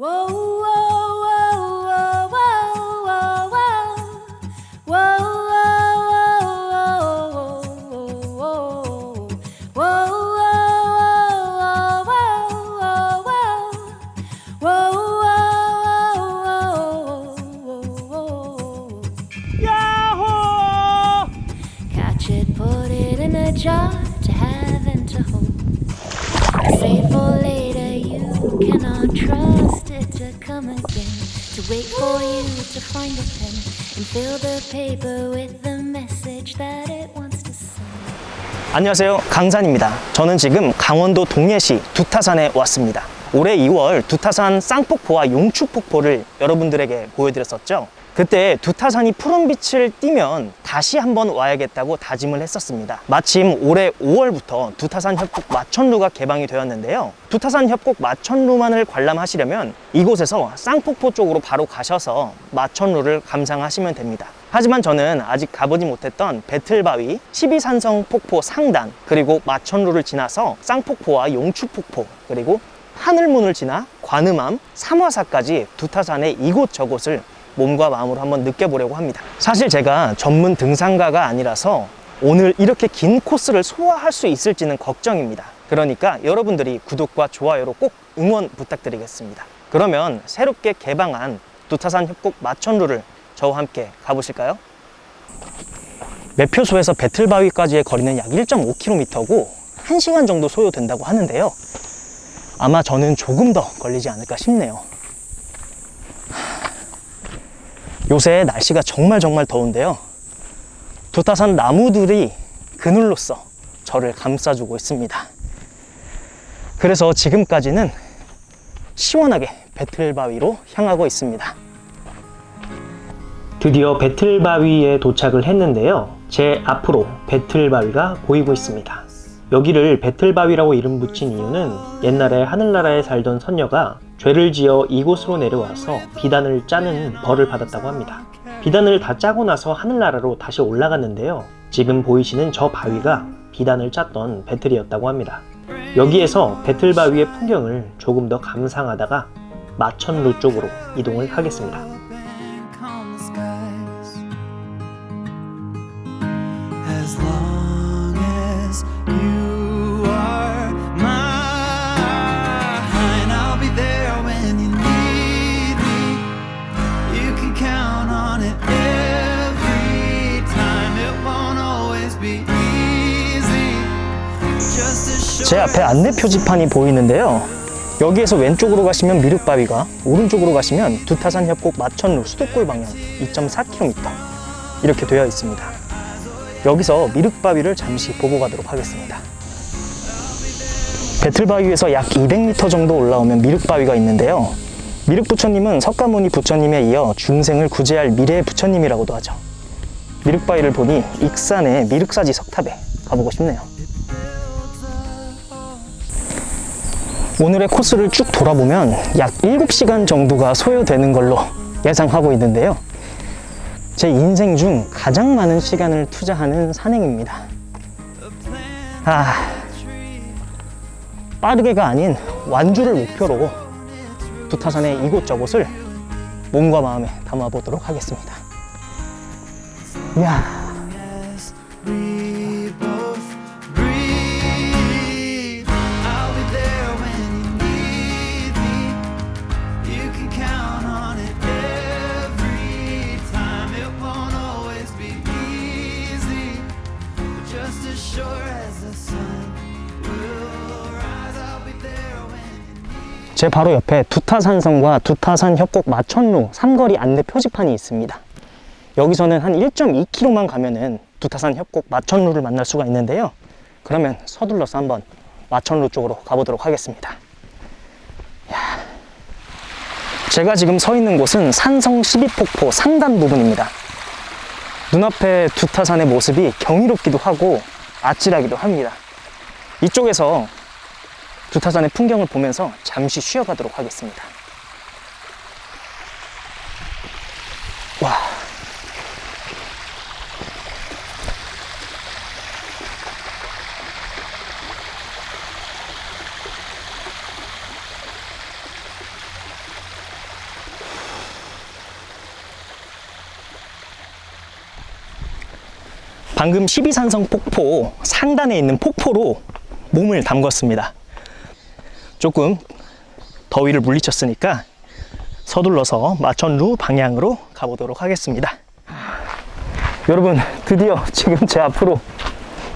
Whoa, whoa, whoa, whoa, whoa, whoa, whoa. Put it in a jar to have and to hold. Save for later, you cannot trust. Come again. To wait for you to find a pen and fill the paper with the message that it wants to send. 안녕하세요. 강산입니다. 저는 지금 강원도 동해시 두타산에 왔습니다. 올해 2월 두타산 쌍폭포와 용축폭포를 여러분들에게 보여드렸었죠. 그때 두타산이 푸른 빛을 띠면 다시 한번 와야겠다고 다짐을 했었습니다. 마침 올해 5월부터 두타산 협곡 마천루가 개방이 되었는데요. 두타산 협곡 마천루만을 관람하시려면 이곳에서 쌍폭포 쪽으로 바로 가셔서 마천루를 감상하시면 됩니다. 하지만 저는 아직 가보지 못했던 배틀바위, 12산성 폭포 상단, 그리고 마천루를 지나서 쌍폭포와 용추폭포, 그리고 하늘문을 지나 관음암, 삼화사까지 두타산의 이곳저곳을 몸과 마음으로 한번 느껴보려고 합니다. 사실 제가 전문 등산가가 아니라서 오늘 이렇게 긴 코스를 소화할 수 있을지는 걱정입니다. 그러니까 여러분들이 구독과 좋아요로 꼭 응원 부탁드리겠습니다. 그러면 새롭게 개방한 두타산 협곡 마천루를 저와 함께 가보실까요? 매표소에서 배틀바위까지의 거리는 약 1.5km고 1시간 정도 소요된다고 하는데요. 아마 저는 조금 더 걸리지 않을까 싶네요. 요새 날씨가 정말 정말 더운데요. 두타산 나무들이 그늘로써 저를 감싸주고 있습니다. 그래서 지금까지는 시원하게 배틀바위로 향하고 있습니다. 드디어 배틀바위에 도착을 했는데요. 제 앞으로 배틀바위가 보이고 있습니다. 여기를 배틀바위라고 이름 붙인 이유는 옛날에 하늘나라에 살던 선녀가 죄를 지어 이곳으로 내려와서 비단을 짜는 벌을 받았다고 합니다. 비단을 다 짜고 나서 하늘나라로 다시 올라갔는데요. 지금 보이시는 저 바위가 비단을 짰던 배틀이었다고 합니다. 여기에서 배틀바위의 풍경을 조금 더 감상하다가 마천루 쪽으로 이동을 하겠습니다. 제 앞에 안내 표지판이 보이는데요. 여기에서 왼쪽으로 가시면 미륵바위가, 오른쪽으로 가시면 두타산 협곡 마천루 수도골 방향 2.4km 이렇게 되어 있습니다. 여기서 미륵바위를 잠시 보고 가도록 하겠습니다. 배틀바위에서 약 200m 정도 올라오면 미륵바위가 있는데요. 미륵 부처님은 석가모니 부처님에 이어 중생을 구제할 미래의 부처님이라고도 하죠. 미륵바위를 보니 익산의 미륵사지 석탑에 가보고 싶네요. 오늘의 코스를 쭉 돌아보면 약 7시간 정도가 소요되는 걸로 예상하고 있는데요. 제 인생 중 가장 많은 시간을 투자하는 산행입니다. 아, 빠르게가 아닌 완주를 목표로 두타산의 이곳저곳을 몸과 마음에 담아보도록 하겠습니다. 이야. 제 바로 옆에 두타산성과 두타산 협곡 마천루 삼거리 안내 표지판이 있습니다. 여기서는 한 1.2km만 가면은 두타산 협곡 마천루를 만날 수가 있는데요. 그러면 서둘러서 한번 마천루 쪽으로 가보도록 하겠습니다. 이야. 제가 지금 서 있는 곳은 산성 12폭포 상단 부분입니다. 눈앞에 두타산의 모습이 경이롭기도 하고 아찔하기도 합니다. 이쪽에서 두타산의 풍경을 보면서 잠시 쉬어가도록 하겠습니다. 방금 12산성 폭포 상단에 있는 폭포로 몸을 담궜습니다. 조금 더위를 물리쳤으니까 서둘러서 마천루 방향으로 가보도록 하겠습니다. 여러분, 드디어 지금 제 앞으로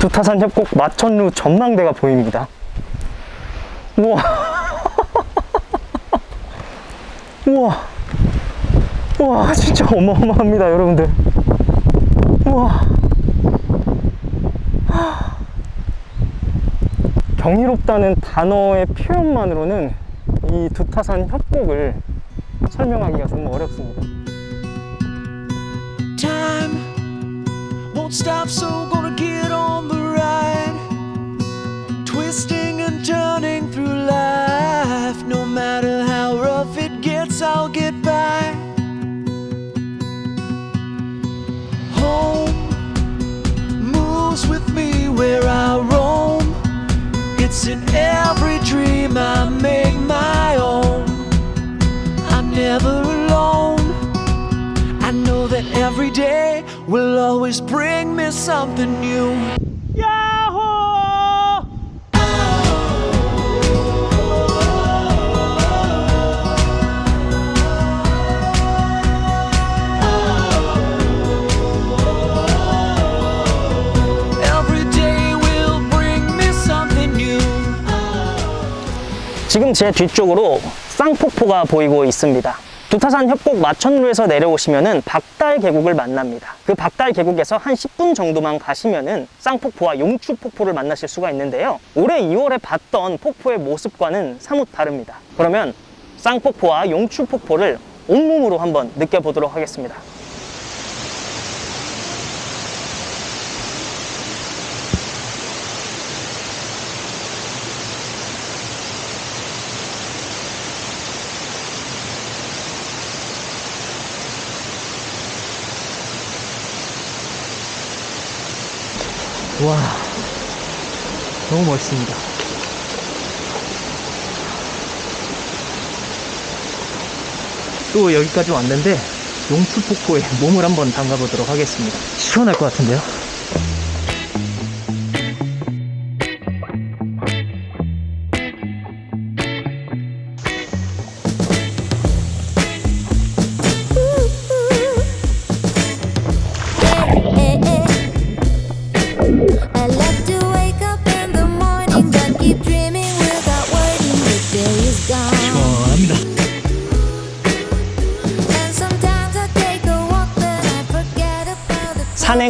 두타산 협곡 마천루 전망대가 보입니다. 우와. 우와. 우와, 진짜 어마어마합니다, 여러분들. 우와. 경이롭다는 단어의 표현만으로는 이 두타산 협곡을 설명하기가 정말 어렵습니다. Time won't stop, so gonna get on the always bring me something new. 야호! Every day will bring me something new. 지금 제 뒤쪽으로 쌍폭포가 보이고 있습니다. 두타산 협곡 마천루에서 내려오시면은 박달 계곡을 만납니다. 그 박달 계곡에서 한 10분 정도만 가시면은 쌍폭포와 용추 폭포를 만나실 수가 있는데요. 올해 2월에 봤던 폭포의 모습과는 사뭇 다릅니다. 그러면 쌍폭포와 용추 폭포를 온몸으로 한번 느껴보도록 하겠습니다. 와, 너무 멋있습니다. 또 여기까지 왔는데 용추폭포에 몸을 한번 담가보도록 하겠습니다. 시원할 것 같은데요?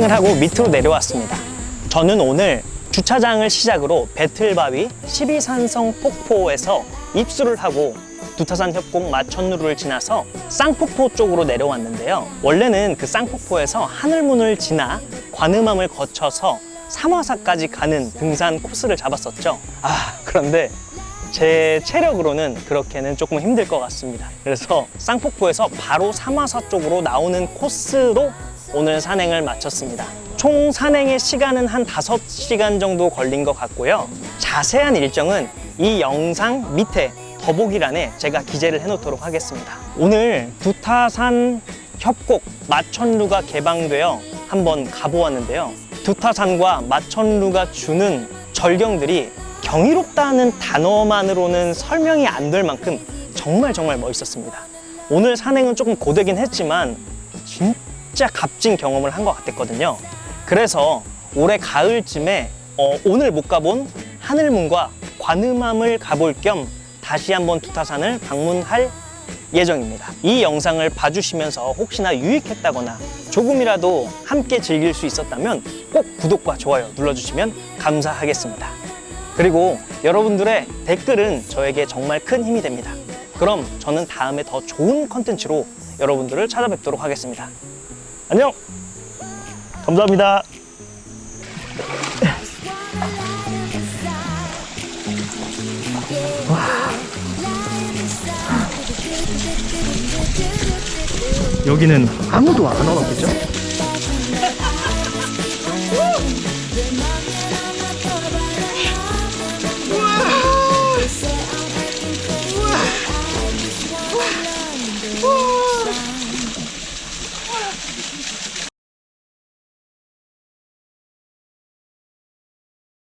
산행을 하고 밑으로 내려왔습니다. 저는 오늘 주차장을 시작으로 배틀바위 12산성 폭포에서 입수를 하고 두타산 협곡 마천루를 지나서 쌍폭포 쪽으로 내려왔는데요. 원래는 그 쌍폭포에서 하늘문을 지나 관음암을 거쳐서 삼화사까지 가는 등산 코스를 잡았었죠. 아, 그런데 제 체력으로는 그렇게는 조금 힘들 것 같습니다. 그래서 쌍폭포에서 바로 삼화사 쪽으로 나오는 코스로 오늘 산행을 마쳤습니다. 총 산행의 시간은 한 5시간 정도 걸린 것 같고요. 자세한 일정은 이 영상 밑에 더보기란에 제가 기재를 해놓도록 하겠습니다. 오늘 두타산 협곡 마천루가 개방되어 한번 가보았는데요. 두타산과 마천루가 주는 절경들이 경이롭다는 단어만으로는 설명이 안 될 만큼 정말 정말 멋있었습니다. 오늘 산행은 조금 고되긴 했지만 진짜 값진 경험을 한 것 같았거든요. 그래서 올해 가을쯤에 어, 오늘 못 가본 하늘문과 관음암을 가볼 겸 다시 한번 두타산을 방문할 예정입니다. 이 영상을 봐주시면서 혹시나 유익했다거나 조금이라도 함께 즐길 수 있었다면 꼭 구독과 좋아요 눌러주시면 감사하겠습니다. 그리고 여러분들의 댓글은 저에게 정말 큰 힘이 됩니다. 그럼 저는 다음에 더 좋은 컨텐츠로 여러분들을 찾아뵙도록 하겠습니다. 안녕! 감사합니다. 여기는 아무도 안 와봤겠죠?